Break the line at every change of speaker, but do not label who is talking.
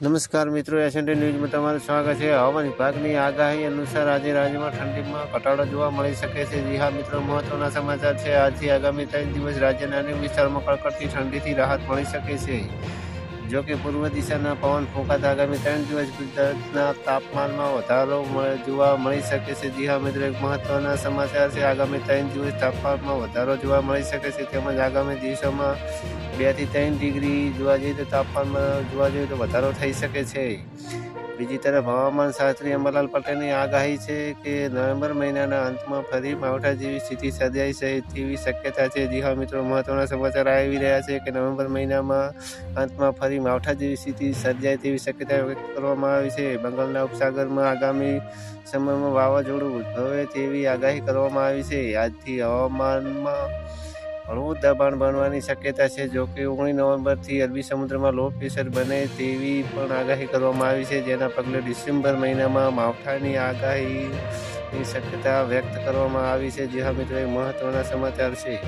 નમસ્કાર મિત્રો એશિયન ન્યૂઝમાં તમારું સ્વાગત છે. હવામાન વિભાગની આગાહી અનુસાર આજે રાજ્યમાં ઠંડીમાં ઘટાડો જોવા મળી શકે છે. જી હા મિત્રો, મહત્વના સમાચાર છે. આજથી આગામી ત્રણ દિવસ રાજ્યના અનેક વિસ્તારોમાં કડકડતી ઠંડીથી રાહત મળી શકે છે. જો કે પૂર્વ દિશાના પવન ફૂંકાતા આગામી ત્રણ દિવસ ગુજરાતના તાપમાનમાં વધારો જોવા મળી શકે છે. જી હા મિત્રો, એક મહત્વના સમાચાર છે. આગામી ત્રણ દિવસ તાપમાનમાં વધારો જોવા મળી શકે છે. તેમજ આગામી દિવસોમાં બેથી ત્રણ ડિગ્રી જોવા જઈએ તો તાપમાનમાં જોવા જઈએ તો વધારો થઈ શકે છે. બીજી તરફ હવામાન શાસ્ત્રી અંબાલાલ પટેલની આગાહી છે કે નવેમ્બર મહિનાના અંતમાં ફરી માવઠા જેવી સ્થિતિ સર્જાઈ છે તેવી શક્યતા છે. જી હા, મિત્રો, મહત્વના સમાચાર આવી રહ્યા છે કે નવેમ્બર મહિનામાં અંતમાં ફરી માવઠા જેવી સ્થિતિ સર્જાય તેવી શક્યતા વ્યક્ત કરવામાં આવી છે. બંગાળના ઉપસાગરમાં આગામી સમયમાં વાવાઝોડું ઉદ્ભવે તેવી આગાહી કરવામાં આવી છે. આજથી હવામાનમાં હળવું દબાણ બનવાની શક્યતા છે, જો કે ઓગણીસ નવેમ્બરથી અરબી સમુદ્રમાં લો પ્રેશર બને તેવી પણ આગાહી કરવામાં આવી છે, જેના પગલે ડિસેમ્બર મહિનામાં માવઠાની આગાહીની શક્યતા વ્યક્ત કરવામાં આવી છે, જે હા મિત્રો મહત્વના સમાચાર છે.